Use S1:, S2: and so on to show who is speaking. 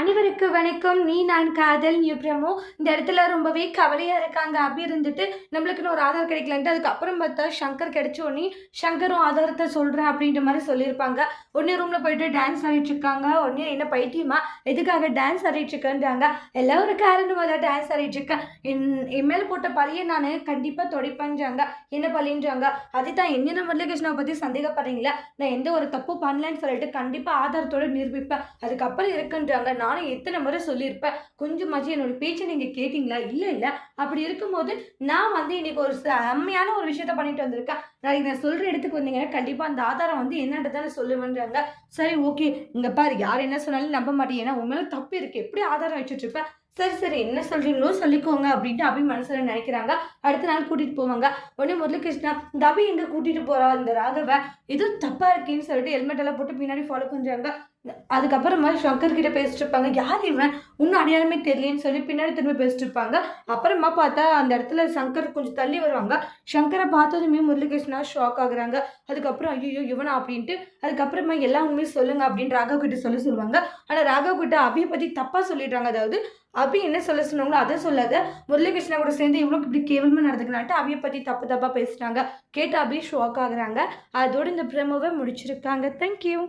S1: அனைவருக்கு வணக்கம். நீ நான் காதல் நியூ பிரமோ. இந்த இடத்துல ரொம்பவே கவலையாக இருக்காங்க. அப்படி இருந்துட்டு நம்மளுக்குன்னு ஒரு ஆதார் கிடைக்கலன்ட்டு அதுக்கப்புறம் பார்த்தா சங்கர் கிடைச்ச உடனே சங்கரும் ஆதாரத்தை சொல்கிறேன் அப்படின்ற மாதிரி சொல்லியிருப்பாங்க. உடனே ரூமில் போயிட்டு டான்ஸ் ஆடிட்டு இருக்காங்க. உடனே என்ன பைத்தியமா? எதுக்காக டான்ஸ் ஆடிட்டு இருக்கேன்றாங்க. எல்லாம் ஒரு காரணமாக தான் டான்ஸ் ஆடிட்டு இருக்கேன். என் என் மேலே போட்ட பழியை நான் கண்டிப்பாக தொடைப்பேன்றாங்க. என்ன பழின்றாங்க? அது தான் என்ன முரளிகிருஷ்ணாவை பற்றி சந்தேகப்படுறீங்களா? நான் எந்த ஒரு தப்பு பண்ணலன்னு சொல்லிட்டு கண்டிப்பாக ஆதாரத்தோடு நிரூபிப்பேன். அதுக்கப்புறம் இருக்குன்றாங்க. நானும் எத்தனை முறை சொல்லியிருப்பேன் கொஞ்சமாச்சும் என்னோட பேச்சை நீங்கள் கேட்டிங்களா? இல்லை இல்லை. அப்படி இருக்கும்போது நான் வந்து இன்னைக்கு ஒரு செம்மையான ஒரு விஷயத்த பண்ணிட்டு வந்திருக்கேன். நாளைக்கு நான் சொல்கிற இடத்துக்கு வந்தீங்கன்னா கண்டிப்பாக அந்த ஆதாரம் வந்து என்னன்றதை சொல்லுவேன்றாங்க. சரி ஓகே. இங்கே பாரு யார் என்ன சொன்னாலும் நம்ப மாட்டேன். ஏன்னா உண்மையில தப்பு இருக்குது எப்படி ஆதாரம் வச்சுட்டு இருப்பேன் சரி சரி. என்ன சொல்கிறீங்களோ சொல்லிக்கோங்க. அப்படின்ட்டு அபி மனசில் நினைக்கிறாங்க. அடுத்த நாள் கூட்டிகிட்டு போவாங்க. உடனே முரளிகிருஷ்ணா இந்த அபி எங்கே கூட்டிகிட்டு போகிறா இந்த ராகவை? எதுவும் தப்பாக இருக்கேன்னு சொல்லிட்டு ஹெல்மெட் எல்லாம் போட்டு பின்னாடி ஃபாலோ பண்ணுறாங்க அதுக்கப்புறமா சங்கர் கிட்ட பேசிட்டு இருப்பாங்க. யார் இவன்? இன்னும் அடையாளமே தெரியலன்னு சொல்லி பின்னாடி திரும்ப பேசிட்டு இருப்பாங்க. அப்புறமா பார்த்தா அந்த இடத்துல சங்கர் கொஞ்சம் தள்ளி வருவாங்க. சங்கரை பார்த்ததுமே முரளிகிருஷ்ணா ஷாக் ஆகுறாங்க. அதுக்கப்புறம் ஐயோ இவனா? அப்படின்ட்டு அதுக்கப்புறமா எல்லா உண்மையும் சொல்லுங்க அப்படின்னு ராகவ் கிட்ட சொல்ல சொல்லுவாங்க. ஆனால் ராகவ் கிட்ட அபியை பற்றி தப்பாக சொல்லிடுறாங்க. அதாவது அபி என்ன சொல்ல சொன்னாங்களோ அதை சொல்லாத. முரளிகிருஷ்ணா கூட சேர்ந்து இவ்வளோ இப்படி கேவலமாக நடந்துக்கலான்ட்டு அபியை பற்றி தப்பு தப்பாக பேசுகிறாங்க கேட்டு அபி ஷாக் ஆகுறாங்க. அதோடு இந்த பிரமோவை முடிச்சிருக்காங்க. தேங்க்யூ